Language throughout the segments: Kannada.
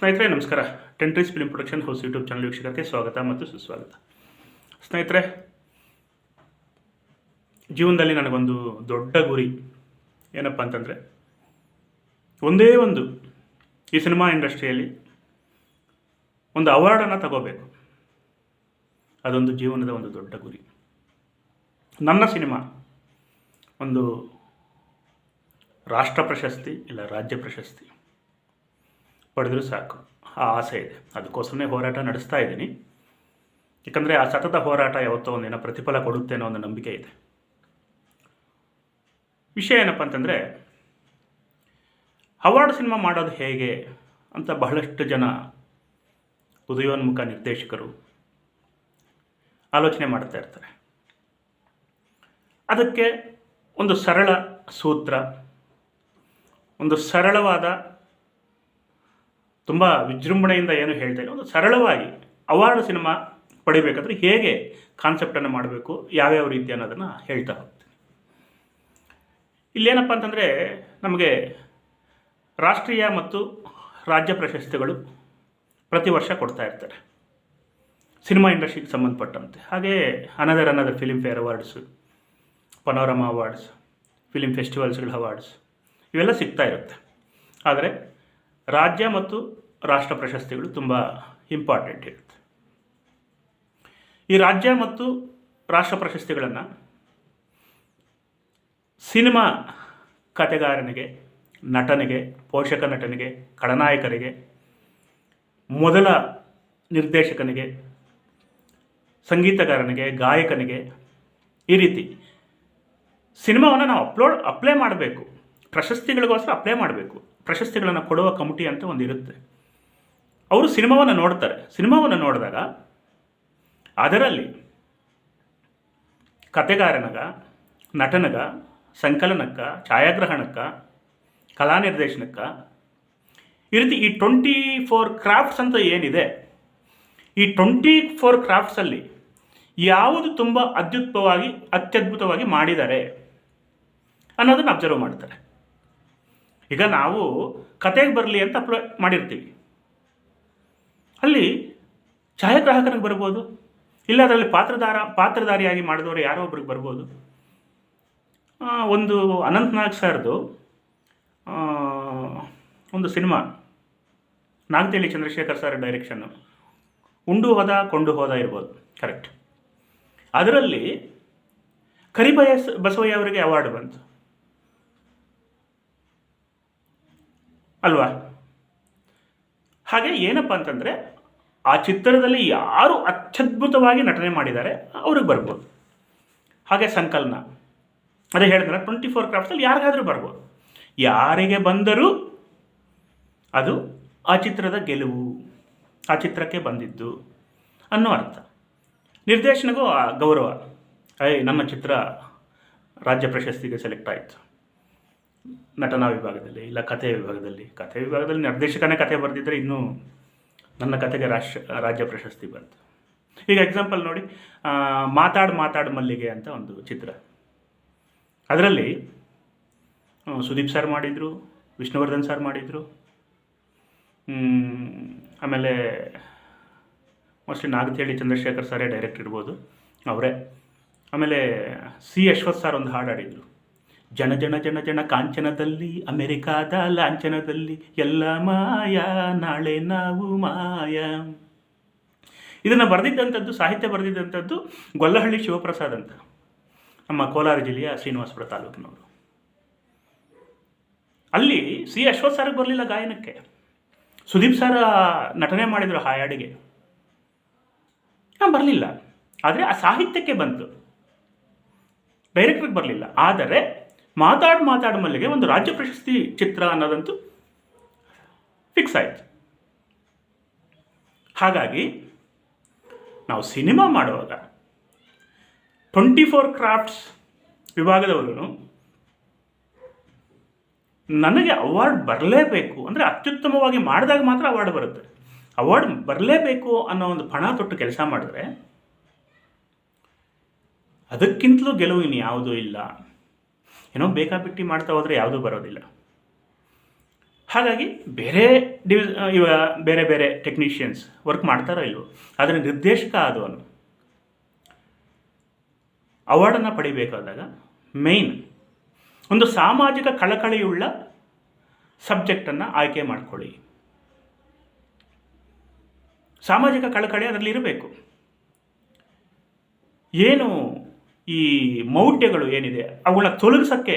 ಸ್ನೇಹಿತರೆ, ನಮಸ್ಕಾರ. ಟೆಂಟ್ರೀಸ್ film production house YouTube channel ವೀಕ್ಷಕರಿಗೆ ಸ್ವಾಗತ ಮತ್ತು ಸುಸ್ವಾಗತ. ಸ್ನೇಹಿತರೆ, ಜೀವನದಲ್ಲಿ ನನಗೊಂದು ದೊಡ್ಡ ಗುರಿ ಏನಪ್ಪ ಅಂತಂದರೆ, ಒಂದೇ ಒಂದು ಈ ಸಿನಿಮಾ ಇಂಡಸ್ಟ್ರಿಯಲ್ಲಿ ಒಂದು ಅವಾರ್ಡನ್ನು ತಗೋಬೇಕು. ಅದೊಂದು ಜೀವನದ ಒಂದು ದೊಡ್ಡ ಗುರಿ. ನನ್ನ ಸಿನಿಮಾ ಒಂದು ರಾಷ್ಟ್ರ ಪ್ರಶಸ್ತಿ ಇಲ್ಲ ರಾಜ್ಯ ಪ್ರಶಸ್ತಿ. ಪಡೆದರೂ ಸಾಕು. ಆ ಆಸೆ ಇದೆ. ಅದಕ್ಕೋಸ್ಕರನೇ ಹೋರಾಟ ನಡೆಸ್ತಾ ಇದ್ದೀನಿ. ಯಾಕಂದರೆ ಆ ಸತತ ಹೋರಾಟ ಯಾವತ್ತೋ ಒಂದಿನ ಪ್ರತಿಫಲ ಕೊಡುತ್ತೆ ಅನ್ನೋ ಒಂದು ನಂಬಿಕೆ ಇದೆ. ವಿಷಯ ಏನಪ್ಪ ಅಂತಂದರೆ, ಅವಾರ್ಡ್ ಸಿನಿಮಾ ಮಾಡೋದು ಹೇಗೆ ಅಂತ ಬಹಳಷ್ಟು ಜನ ಉದಯೋನ್ಮುಖ ನಿರ್ದೇಶಕರು ಆಲೋಚನೆ ಮಾಡ್ತಾ ಇರ್ತಾರೆ. ಅದಕ್ಕೆ ಒಂದು ಸರಳ ಸೂತ್ರ, ಒಂದು ಸರಳವಾದ ತುಂಬ ವಿಜೃಂಭಣೆಯಿಂದ ಏನು ಹೇಳ್ತಾ ಇಲ್ಲ. ಒಂದು ಸರಳವಾಗಿ ಅವಾರ್ಡ್ ಸಿನಿಮಾ ಪಡಿಬೇಕಾದ್ರೆ ಹೇಗೆ ಕಾನ್ಸೆಪ್ಟನ್ನು ಮಾಡಬೇಕು, ಯಾವ್ಯಾವ ರೀತಿ ಅನ್ನೋದನ್ನು ಹೇಳ್ತಾ ಹೋಗ್ತೀನಿ. ಇಲ್ಲೇನಪ್ಪ ಅಂತಂದರೆ ನಮಗೆ ರಾಷ್ಟ್ರೀಯ ಮತ್ತು ರಾಜ್ಯ ಪ್ರಶಸ್ತಿಗಳು ಪ್ರತಿ ವರ್ಷ ಕೊಡ್ತಾ ಇರ್ತಾರೆ. ಸಿನಿಮಾ ಇಂಡಸ್ಟ್ರಿಗೆ ಸಂಬಂಧಪಟ್ಟಂತೆ. ಹಾಗೆಯೇ another another Filmfare awards panorama awards film ಫೆಸ್ಟಿವಲ್ಸ್ಗಳ awards ಇವೆಲ್ಲ ಸಿಗ್ತಾ ಇರುತ್ತೆ. ಆದರೆ ರಾಜ್ಯ ಮತ್ತು ರಾಷ್ಟ್ರ ಪ್ರಶಸ್ತಿಗಳು ತುಂಬ ಇಂಪಾರ್ಟೆಂಟ್ ಇರುತ್ತೆ. ಈ ರಾಜ್ಯ ಮತ್ತು ರಾಷ್ಟ್ರ ಪ್ರಶಸ್ತಿಗಳನ್ನು ಸಿನಿಮಾ ಕತೆಗಾರನಿಗೆ ನಟನಿಗೆ, ಪೋಷಕ ನಟನಿಗೆ, ಖಳನಾಯಕರಿಗೆ, ಮೊದಲ ನಿರ್ದೇಶಕನಿಗೆ, ಸಂಗೀತಗಾರನಿಗೆ, ಗಾಯಕನಿಗೆ ಈ ರೀತಿ ಸಿನಿಮಾವನ್ನು ನಾವು ಅಪ್ಲೋಡ್ ಅಪ್ಲೈ ಮಾಡಬೇಕು. ಪ್ರಶಸ್ತಿಗಳಿಗೋಸ್ಕರ ಅಪ್ಲೈ ಮಾಡಬೇಕು. ಪ್ರಶಸ್ತಿಗಳನ್ನು ಕೊಡುವ ಕಮಿಟಿ ಅಂತ ಒಂದು ಇರುತ್ತೆ. ಅವರು ಸಿನಿಮಾವನ್ನು ನೋಡ್ತಾರೆ. ಸಿನಿಮಾವನ್ನು ನೋಡಿದಾಗ ಅದರಲ್ಲಿ ಕತೆಗಾರನಗ, ನಟನಗ, ಸಂಕಲನಕ್ಕ, ಛಾಯಾಗ್ರಹಣಕ್ಕ ಕಲಾ ನಿರ್ದೇಶನಕ್ಕ ಈ ರೀತಿ ಈ ಟ್ವೆಂಟಿ ಫೋರ್ ಕ್ರಾಫ್ಟ್ಸ್ ಅಂತ ಏನಿದೆ, ಈ ಟ್ವೆಂಟಿ ಫೋರ್ ಕ್ರಾಫ್ಟ್ಸಲ್ಲಿ ಯಾವುದು ತುಂಬ ಅತ್ಯುತ್ತಮವಾಗಿ ಅತ್ಯದ್ಭುತವಾಗಿ ಮಾಡಿದ್ದಾರೆ ಅನ್ನೋದನ್ನು ಅಬ್ಸರ್ವ್ ಮಾಡ್ತಾರೆ. ಈಗ ನಾವು ಕತೆಗೆ ಬರಲಿ ಅಂತ ಅಪ್ಲೈ ಮಾಡಿರ್ತೀವಿ. ಅಲ್ಲಿ ಛಾಯಾಗ್ರಾಹಕನಿಗೆ ಬರ್ಬೋದು, ಇಲ್ಲ ಅದರಲ್ಲಿ ಪಾತ್ರಧಾರ ಪಾತ್ರಧಾರಿಯಾಗಿ ಮಾಡಿದವರು ಯಾರೋ ಒಬ್ರಿಗೆ ಬರ್ಬೋದು. ಒಂದು ಅನಂತ್ನಾಗ್ ಸರ್ದು ಒಂದು ಸಿನಿಮಾ ನಾಗದೇಳಿ ಚಂದ್ರಶೇಖರ್ ಸರ್ ಡೈರೆಕ್ಷನ್ನು ಉಂಡು ಹೋದ, ಕೊಂಡು ಹೋದ ಇರ್ಬೋದು ಕರೆಕ್ಟ್ ಅದರಲ್ಲಿ ಕರಿಬಯ ಬಸವಯ್ಯ ಅವರಿಗೆ ಅವಾರ್ಡ್ ಬಂತು. ಅಲ್ವಾ? ಹಾಗೆ ಏನಪ್ಪ ಅಂತಂದರೆ, ಆ ಚಿತ್ರದಲ್ಲಿ ಯಾರು ಅತ್ಯದ್ಭುತವಾಗಿ ನಟನೆ ಮಾಡಿದ್ದಾರೆ, ಅವ್ರಿಗೆ ಬರ್ಬೋದು. ಹಾಗೆ ಸಂಕಲನ. ಅದೇ ಹೇಳಿದ್ರೆ ಟ್ವೆಂಟಿ ಫೋರ್ ಕ್ರಾಫ್ಟ್ಸಲ್ಲಿ ಯಾರಿಗಾದರೂ ಬರ್ಬೋದು. ಯಾರಿಗೆ ಬಂದರೂ ಅದು ಆ ಚಿತ್ರದ ಗೆಲುವು, ಆ ಚಿತ್ರಕ್ಕೆ ಬಂದಿದ್ದು ಅನ್ನೋ ಅರ್ಥ. ನಿರ್ದೇಶನಗೂ ಗೌರವ. ಐ ನಮ್ಮ ಚಿತ್ರ ರಾಜ್ಯ ಪ್ರಶಸ್ತಿಗೆ ಸೆಲೆಕ್ಟ್ ಆಯಿತು. ನಟನಾ ವಿಭಾಗದಲ್ಲಿ ಇಲ್ಲ ಕಥೆ ವಿಭಾಗದಲ್ಲಿ. ಕಥೆ ವಿಭಾಗದಲ್ಲಿ ನಿರ್ದೇಶಕನೇ ಕಥೆ ಬರೆದಿದ್ದರೆ ಇನ್ನೂ ನನ್ನ ಕಥೆಗೆ ರಾಷ್ಟ್ರ, ರಾಜ್ಯ ಪ್ರಶಸ್ತಿ ಬಂತು. ಈಗ ಎಕ್ಸಾಂಪಲ್ ನೋಡಿ ಮಾತಾಡ್ ಮಾತಾಡ್ ಮಲ್ಲಿಗೆ ಅಂತ ಒಂದು ಚಿತ್ರ. ಅದರಲ್ಲಿ ಸುದೀಪ್ ಸರ್ ಮಾಡಿದರು, ವಿಷ್ಣುವರ್ಧನ್ ಸರ್ ಮಾಡಿದರು ಆಮೇಲೆ ಮೋಸ್ಟ್ಲಿ ನಾಗತಿಹಳ್ಳಿ ಚಂದ್ರಶೇಖರ್ ಸರೇ ಡೈರೆಕ್ಟ್ ಇರ್ಬೋದು, ಅವರೇ. ಆಮೇಲೆ ಸಿ ಅಶ್ವಥ್ ಸರ್ ಒಂದು ಹಾಡು ಹಾಡಿದರು. ಜನ ಜನ ಜನ ಜನ ಕಾಂಚನದಲ್ಲಿ, ಅಮೆರಿಕಾದ ಲಾಂಛನದಲ್ಲಿ, ಎಲ್ಲ ಮಾಯ, ನಾಳೆ ನಾವು ಮಾಯ. ಇದನ್ನು ಬರೆದಿದ್ದಂಥದ್ದು, ಸಾಹಿತ್ಯ ಬರೆದಿದ್ದಂಥದ್ದು ಗೊಲ್ಲಹಳ್ಳಿ ಶಿವಪ್ರಸಾದ್ ಅಂತ, ನಮ್ಮ ಕೋಲಾರ ಜಿಲ್ಲೆಯ ಶ್ರೀನಿವಾಸಪುರ ತಾಲೂಕಿನವರು. ಅಲ್ಲಿ ಸಿ ಅಶ್ವಥ್ ಸರ್ಗೆ ಬರಲಿಲ್ಲ ಗಾಯನಕ್ಕೆ. ಸುದೀಪ್ ಸರ್ ನಟನೆ ಮಾಡಿದರು ಹಾಯಾಡಿಗೆ. ಬರಲಿಲ್ಲ. ಆದರೆ ಆ ಸಾಹಿತ್ಯಕ್ಕೆ ಬಂತು. ಡೈರೆಕ್ಟ್ರಿಗೆ ಬರಲಿಲ್ಲ. ಆದರೆ ಮಾತಾಡ್ ಮಾತಾಡು ಮಲ್ಲಿಗೆ ಒಂದು ರಾಜ್ಯ ಪ್ರಶಸ್ತಿ ಚಿತ್ರ ಅನ್ನೋದಂತೂ ಫಿಕ್ಸ್ ಆಯಿತು. ಹಾಗಾಗಿ ನಾವು ಸಿನಿಮಾ ಮಾಡುವಾಗ ಟ್ವೆಂಟಿ ಫೋರ್ ಕ್ರಾಫ್ಟ್ಸ್ ವಿಭಾಗದವರು ನನಗೆ ಅವಾರ್ಡ್ ಬರಲೇಬೇಕು. ಅಂದರೆ ಅತ್ಯುತ್ತಮವಾಗಿ ಮಾಡಿದಾಗ ಮಾತ್ರ ಅವಾರ್ಡ್ ಬರುತ್ತೆ. ಅವಾರ್ಡ್ ಬರಲೇಬೇಕು ಅನ್ನೋ ಒಂದು ಪಣ ತೊಟ್ಟು ಕೆಲಸ ಮಾಡಿದ್ರೆ ಅದಕ್ಕಿಂತಲೂ ಗೆಲುವು ಇನ್ನು ಯಾವುದೂ ಇಲ್ಲ. ಏನೋ ಬೇಕಾಬಿಟ್ಟಿ ಮಾಡ್ತಾ ಹೋದರೆ ಯಾವುದೂ ಬರೋದಿಲ್ಲ. ಹಾಗಾಗಿ ಬೇರೆ ಡಿವಿ, ಇವ ಬೇರೆ ಬೇರೆ ಟೆಕ್ನಿಷಿಯನ್ಸ್ ವರ್ಕ್ ಮಾಡ್ತಾರೋ ಇಲ್ವೋ ಅದರ ನಿರ್ದೇಶಕ ಆದವನು ಅವಾರ್ಡನ್ನು ಪಡಿಬೇಕಾದಾಗ ಮೇನ್ ಒಂದು ಸಾಮಾಜಿಕ ಕಳಕಳಿಯುಳ್ಳ ಸಬ್ಜೆಕ್ಟನ್ನು ಆಯ್ಕೆ ಮಾಡಿಕೊಳ್ಳಿ. ಸಾಮಾಜಿಕ ಕಳಕಳಿ ಅದರಲ್ಲಿ ಇರಬೇಕು. ಏನು ಈ ಮೌಢ್ಯಗಳು ಏನಿದೆ, ಅವುಗಳ ತೊಲಗಿಸೋಕ್ಕೆ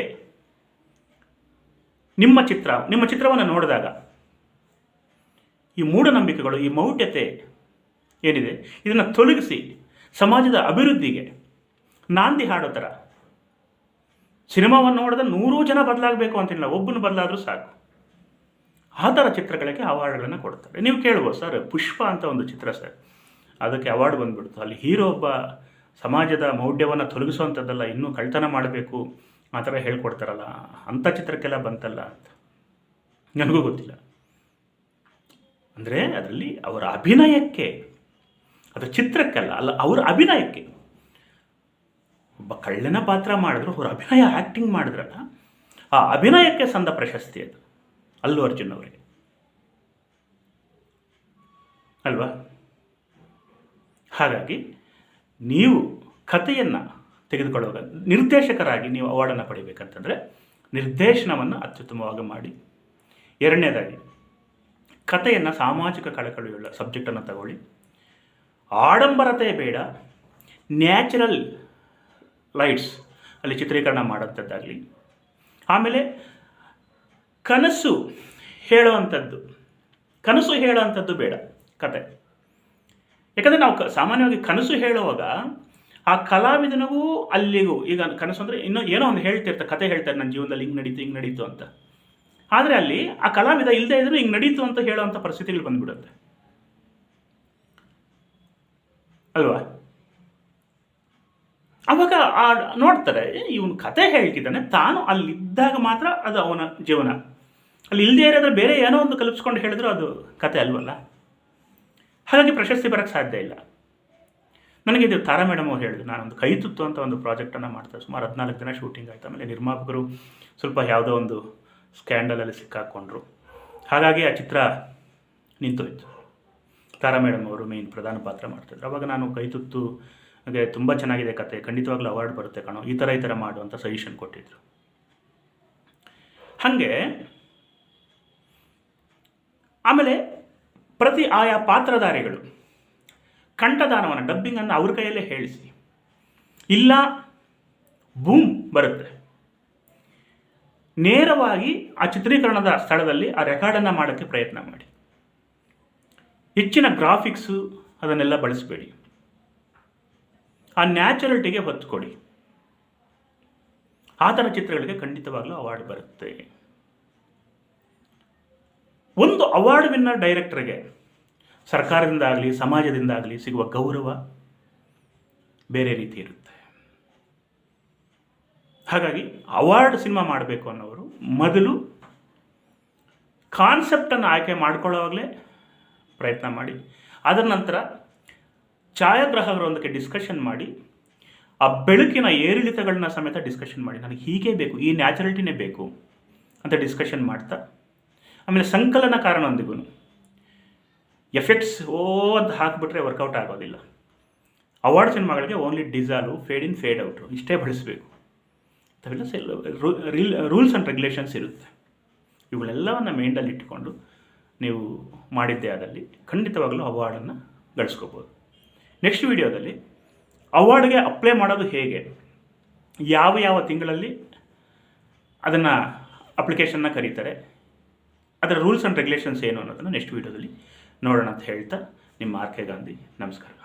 ನಿಮ್ಮ ಚಿತ್ರ, ನಿಮ್ಮ ಚಿತ್ರವನ್ನು ನೋಡಿದಾಗ ಈ ಮೂಢನಂಬಿಕೆಗಳು, ಈ ಮೌಢ್ಯತೆ ಏನಿದೆ, ಇದನ್ನು ತೊಲಗಿಸಿ ಸಮಾಜದ ಅಭಿವೃದ್ಧಿಗೆ ನಾಂದಿ ಹಾಡೋ ಥರ. ಸಿನಿಮಾವನ್ನು ನೋಡಿದ ನೂರು ಜನ ಬದಲಾಗಬೇಕು ಅಂತಿಲ್ಲ, ಒಬ್ಬನು ಬದಲಾದರೂ ಸಾಕು. ಆ ಥರ ಚಿತ್ರಗಳಿಗೆ ಅವಾರ್ಡ್ಗಳನ್ನು ಕೊಡ್ತಾರೆ. ನೀವು ಕೇಳ್ಬೋದು ಸರ್, ಪುಷ್ಪ ಅಂತ ಒಂದು ಚಿತ್ರ, ಸರ್. ಅದಕ್ಕೆ ಅವಾರ್ಡ್ ಬಂದುಬಿಡ್ತು. ಅಲ್ಲಿ ಹೀರೋ ಒಬ್ಬ ಸಮಾಜದ ಮೌಢ್ಯವನ್ನು ತೊಲಗಿಸುವಂಥದ್ದಲ್ಲ ಇನ್ನೂ ಕಳ್ತನ ಮಾಡಬೇಕು ಆ ಥರ ಹೇಳ್ಕೊಡ್ತಾರಲ್ಲ, ಅಂಥ ಚಿತ್ರಕ್ಕೆಲ್ಲ ಬಂತಲ್ಲ? ಅಂತ ನನಗೂ ಗೊತ್ತಿಲ್ಲ. ಅಂದರೆ ಅದರಲ್ಲಿ ಅವರ ಅಭಿನಯಕ್ಕೆ, ಅದರ ಚಿತ್ರಕ್ಕಲ್ಲ, ಅಲ್ಲ, ಅವರ ಅಭಿನಯಕ್ಕೆ. ಒಬ್ಬ ಕಳ್ಳನ ಪಾತ್ರ ಮಾಡಿದ್ರು, ಅವರ ಅಭಿನಯ ಆ್ಯಕ್ಟಿಂಗ್ ಮಾಡಿದ್ರಲ್ಲ, ಆ ಅಭಿನಯಕ್ಕೆ ಸಂದ ಪ್ರಶಸ್ತಿ ಅದು, ಅಲ್ಲು ಅರ್ಜುನ್ ಅವರಿಗೆ ಅಲ್ವಾ? ಹಾಗಾಗಿ ನೀವು ಕಥೆಯನ್ನು ತೆಗೆದುಕೊಳ್ಳುವಾಗ, ನಿರ್ದೇಶಕರಾಗಿ ನೀವು ಅವಾರ್ಡನ್ನು ಪಡಿಬೇಕಂತಂದರೆ ನಿರ್ದೇಶನವನ್ನು ಅತ್ಯುತ್ತಮವಾಗಿ ಮಾಡಿ. ಎರಡನೇದಾಗಿ, ಕಥೆಯನ್ನು ಸಾಮಾಜಿಕ ಕಳಕಳಿಯುಳ್ಳ ಸಬ್ಜೆಕ್ಟನ್ನು ತಗೊಳ್ಳಿ. ಆಡಂಬರತೆ ಬೇಡ ನ್ಯಾಚುರಲ್ ಲೈಟ್ಸ್ ಅಲ್ಲಿ ಚಿತ್ರೀಕರಣ ಮಾಡೋಂಥದ್ದಾಗಲಿ ಆಮೇಲೆ ಕನಸು ಹೇಳೋವಂಥದ್ದು ಕನಸು ಹೇಳೋವಂಥದ್ದು ಬೇಡ, ಕತೆ. ಯಾಕಂದರೆ ನಾವು ಸಾಮಾನ್ಯವಾಗಿ ಕನಸು ಹೇಳುವಾಗ ಆ ಕಲಾವಿದನಿಗೂ ಅಲ್ಲಿಗೂ, ಈಗ ಕನಸು ಅಂದರೆ ಇನ್ನೂ ಏನೋ ಒಂದು ಹೇಳ್ತಿರ್ತಾರೆ ಕತೆ ಹೇಳ್ತಾರೆ, ನನ್ನ ಜೀವನದಲ್ಲಿ ಹಿಂಗೆ ನಡೀತು ಹಿಂಗೆ ನಡೀತು ಅಂತ. ಆದರೆ ಅಲ್ಲಿ ಆ ಕಲಾವಿದ ಇಲ್ಲದೆ ಇದ್ರೂ ಹಿಂಗೆ ನಡೀತು ಅಂತ ಹೇಳೋವಂಥ ಪರಿಸ್ಥಿತಿಗಳು ಬಂದ್ಬಿಡುತ್ತೆ. ಅಲ್ವಾ? ಅವಾಗ ಆ ನೋಡ್ತಾರೆ ಇವನು ಕತೆ ಹೇಳ್ತಿದ್ದಾನೆ, ತಾನು ಅಲ್ಲಿದ್ದಾಗ ಮಾತ್ರ ಅದು ಅವನ ಜೀವನ. ಅಲ್ಲಿ ಇಲ್ಲದೆ ಇರೋದ್ರೆ ಬೇರೆ ಏನೋ ಒಂದು ಕಲ್ಪಿಸ್ಕೊಂಡು ಹೇಳಿದ್ರು ಅದು ಕತೆ ಅಲ್ವಲ್ಲ? ಹಾಗಾಗಿ ಪ್ರಶಸ್ತಿ ಬರೋಕ್ಕೆ ಸಾಧ್ಯ ಇಲ್ಲ. ನನಗೆ ಇದು ತಾರಾ ಮೇಡಮ್ ಅವ್ರು ಹೇಳಿದ್ರು. ನಾನೊಂದು ಕೈ ತುತ್ತು ಅಂತ ಒಂದು ಪ್ರಾಜೆಕ್ಟನ್ನು ಮಾಡ್ತಾರೆ ಸುಮಾರು ಹದಿನಾಲ್ಕು ದಿನ ಶೂಟಿಂಗ್ ಆಯ್ತು. ಆಮೇಲೆ ನಿರ್ಮಾಪಕರು ಸ್ವಲ್ಪ ಯಾವುದೋ ಒಂದು ಸ್ಕ್ಯಾಂಡಲಲ್ಲಿ ಸಿಕ್ಕಾಕೊಂಡ್ರು. ಹಾಗಾಗಿ ಆ ಚಿತ್ರ ನಿಂತೋಯ್ತು. ತಾರಾ ಮೇಡಮ್ ಅವರು ಮೇನ್ ಪ್ರಧಾನ ಪಾತ್ರ ಮಾಡ್ತಿದ್ರು ಅವಾಗ ನಾನು ಕೈ ತುತ್ತು ಹಾಗೆ ತುಂಬ ಚೆನ್ನಾಗಿದೆ ಕತೆ. ಖಂಡಿತವಾಗ್ಲೂ ಅವಾರ್ಡ್ ಬರುತ್ತೆ ಕಣೋ. ಈ ಥರ ಈ ಥರ ಮಾಡು ಅಂತ ಸಜೆಷನ್ ಕೊಟ್ಟಿದ್ರು. ಹಾಗೆ ಆಮೇಲೆ ಪ್ರತಿ ಆಯಾ ಪಾತ್ರಧಾರಿಗಳು ಕಂಠದಾನವನ್ನು ಡಬ್ಬಿಂಗನ್ನು ಅವ್ರ ಕೈಯಲ್ಲೇ ಹೇಳಿಸಿ. ಇಲ್ಲ ಬೂಮ್ ಬರುತ್ತೆ. ನೇರವಾಗಿ ಆ ಚಿತ್ರೀಕರಣದ ಸ್ಥಳದಲ್ಲಿ ಆ ರೆಕಾರ್ಡನ್ನು ಮಾಡೋಕ್ಕೆ ಪ್ರಯತ್ನ ಮಾಡಿ. ಹೆಚ್ಚಿನ ಗ್ರಾಫಿಕ್ಸು ಅದನ್ನೆಲ್ಲ ಬಳಸಬೇಡಿ. ಆ ನ್ಯಾಚುರಲಿಟಿಗೆ ಹೊತ್ತು ಕೊಡಿ ಆ ಥರ ಚಿತ್ರಗಳಿಗೆ ಖಂಡಿತವಾಗಲೂ ಅವಾರ್ಡ್ ಬರುತ್ತೆ. ಒಂದು ಅವಾರ್ಡ್ ವಿನ್ನರ್ ಡೈರೆಕ್ಟ್ರಿಗೆ ಸರ್ಕಾರದಿಂದ ಆಗಲಿ ಸಮಾಜದಿಂದ ಆಗಲಿ ಸಿಗುವ ಗೌರವ ಬೇರೆ ರೀತಿ ಇರುತ್ತೆ. ಹಾಗಾಗಿ ಅವಾರ್ಡ್ ಸಿನಿಮಾ ಮಾಡಬೇಕು ಅನ್ನೋರು ಮೊದಲು ಕಾನ್ಸೆಪ್ಟನ್ನು ಆಯ್ಕೆ ಮಾಡ್ಕೊಳ್ಳೋವಾಗಲೇ ಪ್ರಯತ್ನ ಮಾಡಿ. ಅದರ ನಂತರ ಛಾಯಾಗ್ರಾಹಕರೊಂದಕ್ಕೆ ಡಿಸ್ಕಷನ್ ಮಾಡಿ, ಆ ಬೆಳಕಿನ ಏರಿಳಿತಗಳನ್ನ ಸಮೇತ ಡಿಸ್ಕಷನ್ ಮಾಡಿ. ನನಗೆ ಹೀಗೆ ಬೇಕು, ಈ ನ್ಯಾಚುರಲಿಟಿನೇ ಬೇಕು ಅಂತ ಡಿಸ್ಕಷನ್ ಮಾಡ್ತಾ ಆಮೇಲೆ ಸಂಕಲನ ಕಾರಣದೊಂದಿಗೂ ಎಫೆಕ್ಟ್ಸ್ ಓ ಅಂತ ಹಾಕಿಬಿಟ್ರೆ ವರ್ಕೌಟ್ ಆಗೋದಿಲ್ಲ. ಅವಾರ್ಡ್ ಸಿನಿಮಾಗಳಿಗೆ only dissolve fade in fade out ಇಷ್ಟೇ ಬಳಸಬೇಕು. ಅವೆಲ್ಲ ಸೆಲ್ ರೂಲ್ಸ್ ಆ್ಯಂಡ್ ರೆಗ್ಯುಲೇಷನ್ಸ್ ಇರುತ್ತೆ. ಇವುಗಳೆಲ್ಲವನ್ನು ಮೈಂಡಲ್ಲಿ ಇಟ್ಟುಕೊಂಡು ನೀವು ಮಾಡಿದ್ದೇ ಆದಲ್ಲಿ ಖಂಡಿತವಾಗಲೂ ಅವಾರ್ಡನ್ನು ಗಳಿಸ್ಕೋಬೋದು. ನೆಕ್ಸ್ಟ್ ವಿಡಿಯೋದಲ್ಲಿ ಅವಾರ್ಡ್ಗೆ ಅಪ್ಲೈ ಮಾಡೋದು ಹೇಗೆ? ಯಾವ ಯಾವ ತಿಂಗಳಲ್ಲಿ ಅದನ್ನು ಅಪ್ಲಿಕೇಶನ್ನ ಕರೀತಾರೆ? ಅದರ ರೂಲ್ಸ್ ಆ್ಯಂಡ್ ರೆಗ್ಯುಲೇಷನ್ಸ್ ಏನು ಅನ್ನೋದನ್ನು ನೆಕ್ಸ್ಟ್ ವೀಡಿಯೋದಲ್ಲಿ ನೋಡೋಣ ಅಂತ ಹೇಳ್ತಾ, ನಿಮ್ಮ ಆರ್ ಕೆ ಗಾಂಧಿ, ನಮಸ್ಕಾರ.